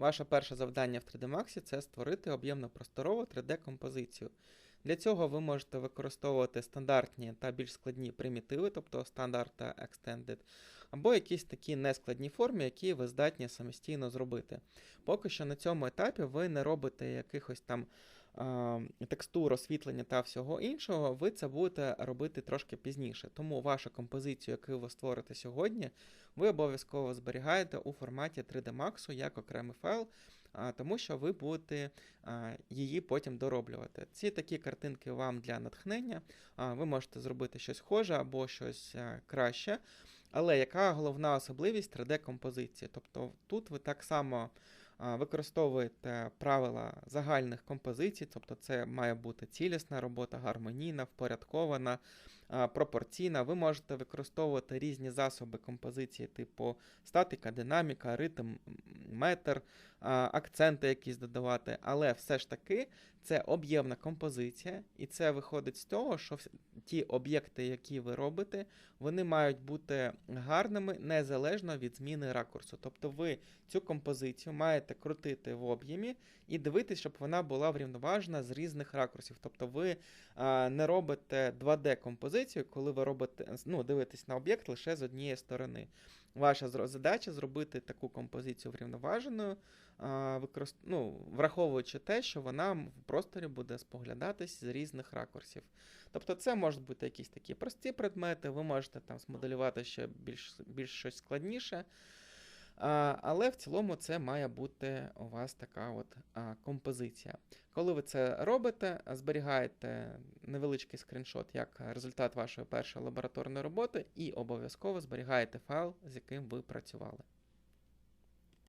Ваше перше завдання в 3D Max це створити об'ємно-просторову 3D-композицію. Для цього ви можете використовувати стандартні та більш складні примітиви, тобто стандарт та extended, або якісь такі нескладні форми, які ви здатні самостійно зробити. Поки що на цьому етапі ви не робите якихось там текстур, освітлення та всього іншого, ви це будете робити трошки пізніше. Тому вашу композицію, яку ви створите сьогодні, ви обов'язково зберігаєте у форматі 3D Max як окремий файл, тому що ви будете її потім дороблювати. Ці такі картинки вам для натхнення. Ви можете зробити щось схоже або щось краще. Але яка головна особливість 3D-композиції? Тобто тут ви так само використовуєте правила загальних композицій, тобто це має бути цілісна робота, гармонійна, впорядкована, пропорційна. Ви можете використовувати різні засоби композиції, типу статика, динаміка, ритм, метр, акценти якісь додавати, але все ж таки це об'ємна композиція, і це виходить з того, що ті об'єкти, які ви робите, вони мають бути гарними незалежно від зміни ракурсу. Тобто ви цю композицію маєте крутити в об'ємі і дивитись, щоб вона була врівноважена з різних ракурсів. Тобто ви не робите 2D-композицію, коли ви робите, ну, дивитесь на об'єкт лише з однієї сторони. Ваша задача зробити таку композицію врівноваженою, використ... ну, враховуючи те, що вона в просторі буде споглядатись з різних ракурсів. Тобто це можуть бути якісь такі прості предмети, ви можете там змоделювати ще більш, більш щось складніше. Але в цілому це має бути у вас така от композиція. Коли ви це робите, зберігаєте невеличкий скріншот як результат вашої першої лабораторної роботи, і обов'язково зберігаєте файл, з яким ви працювали.